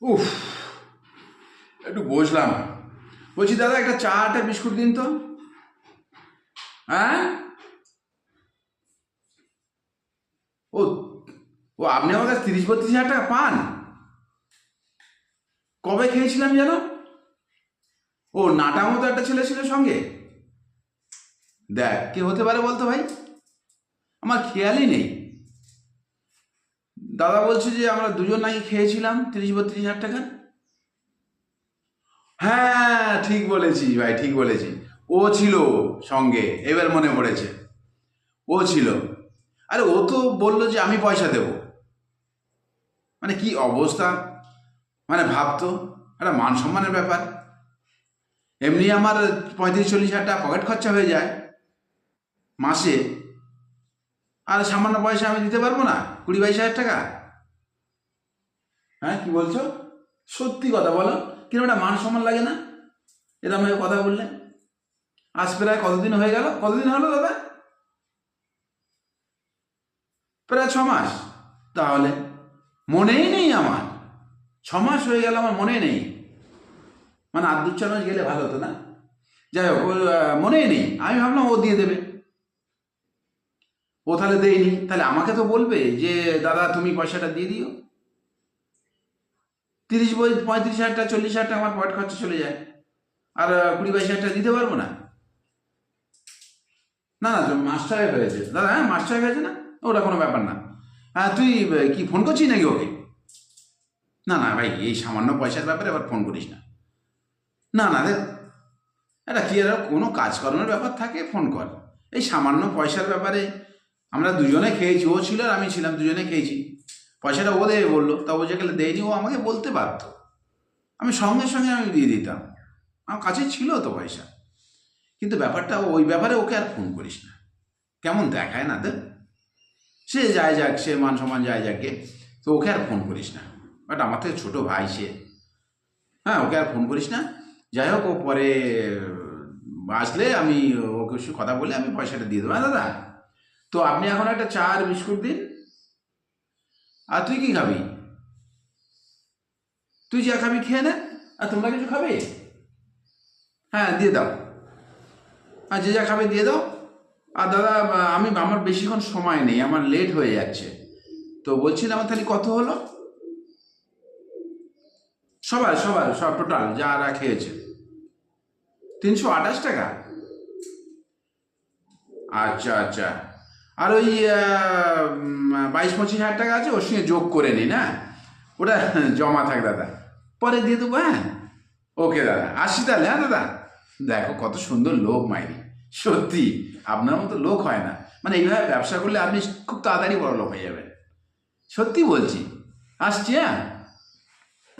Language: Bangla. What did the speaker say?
উফ, একটু বসলাম। বলছি, দাদা, একটা চা একটা বিস্কুট দিন তো। হ্যাঁ? ও ও, আপনি আমার কাছে তিরিশ বত্রিশ হাজার টাকা পান? কবে খেয়েছিলাম যেন? ও নাটা মতো একটা ছেলে ছিল সঙ্গে। দেখ, কে হতে পারে বলতো ভাই? আমার খেয়ালই নেই। দাদা বলছে যে আমরা দুজন নাকি খেয়েছিলাম তিরিশ বত্রিশ হাজার টাকা। হ্যাঁ ঠিক বলেছি ভাই, ঠিক বলেছি। ও ছিল সঙ্গে, এবার মনে পড়েছে। ও ছিল। আরে ও তো বলল যে আমি পয়সা দেব। মানে কি অবস্থা? মানে ভাবতো, একটা মান সম্মানের ব্যাপার। এমনি আমার পঁয়ত্রিশ চল্লিশ হাজার টাকা পকেট খরচা হয়ে যায়। মাসে আর সামান্য পয়সা আমি দিতে পারব না? কুড়ি বাইশ হাজার টাকা? হ্যাঁ কি বলছো? সত্যি কথা বলো। কীরকম একটা মান সম্মান লাগে না? এরকম ভাবে কথা বললে। আজ প্রায় কতদিন হয়ে গেল? কতদিন হলো দাদা? প্রায় ছ মাস। তাহলে মনেই নেই আমার। ছ মাস হয়ে গেল আমার মনে নেই। মানে চার মাস গেলে ভালো হতো না? যাই হোক মনেই নেই। আমি ভাবলাম ও দিয়ে দেবে। ও তাহলে দেয়নি। তাহলে আমাকে তো বলবে যে, দাদা, তুমি পয়সাটা দিয়ে দিও। তিরিশ বই, পঁয়ত্রিশ হাজার টাকা, চল্লিশ হাজার টাকা আমার পয়েন্ট খরচা চলে যায়। আর কুড়ি বাইশ হাজার টাকা দিতে পারব না? না না মাস্টার হয়েছে। দাদা হ্যাঁ মাস্টার হয়েছে না? ওটা কোনো ব্যাপার না। হ্যাঁ তুই কি ফোন করছিস নাকি ওকে? না না, ভাই, এই সামান্য পয়সার ব্যাপারে আবার ফোন করিস না। না না দেখ এটা কি আর কোনো কাজকর্মের ব্যাপার থাকে, ফোন কর। এই সামান্য পয়সার ব্যাপারে আমরা দুজনে খেয়েছি, ও ছিল আর আমি ছিলাম, দুজনে খেয়েছি। পয়সাটা ও দেবে বলল, তা ও যেখানে দেয়নি, ও আমাকে বলতে পারতো আমি সঙ্গে সঙ্গে আমি দিয়ে দিতাম। আমার কাছে ছিল তো পয়সা। কিন্তু ব্যাপারটা ওই ব্যাপারে ওকে আর ফোন করিস না। কেমন দেখায় না তো সে যায় যাক, সে মান সম্মান যায় যাকে, তো ওকে আর ফোন করিস না। বাট আমার থেকে ছোটো ভাই সে। হ্যাঁ ওকে আর ফোন করিস না। যাই হোক, ও পরে, আসলে আমি ওকে কথা বলে আমি পয়সাটা দিয়ে দেবো। হ্যাঁ দাদা? তো আপনি এখন একটা চা আর বিস্কুট দিন। আর তুই কি খাবি? তুই যা খাবি খেয়ে নে, আর তোমরা কিছু খাবে? হ্যাঁ দিয়ে দাও। আর যে যা খাবে দিয়ে দাও। আর দাদা, আমি, আমার বেশিক্ষণ সময় নেই, আমার লেট হয়ে যাচ্ছে। তো বলছিলাম আমার তাহলে কত হলো? সবার সবার, সব টোটাল যারা খেয়েছে। তিনশো আঠাশ টাকা? আচ্ছা আচ্ছা। আর ওই বাইশ, পঁচিশ হাজার টাকা আছে, ওর সঙ্গে যোগ করে নিন হ্যাঁ? ওটা জমা থাক, দাদা। পরে দিয়ে দেবো হ্যাঁ? ওকে, দাদা। আসি তাহলে হ্যাঁ দাদা? দেখো, কত সুন্দর লোক, মাইরি। সত্যি, আপনার মতো লোক হয় না। মানে এইভাবে ব্যবসা করলে আপনি খুব তাড়াতাড়ি বড় লোক হয়ে যাবেন। সত্যি বলছি। আসছি হ্যাঁ?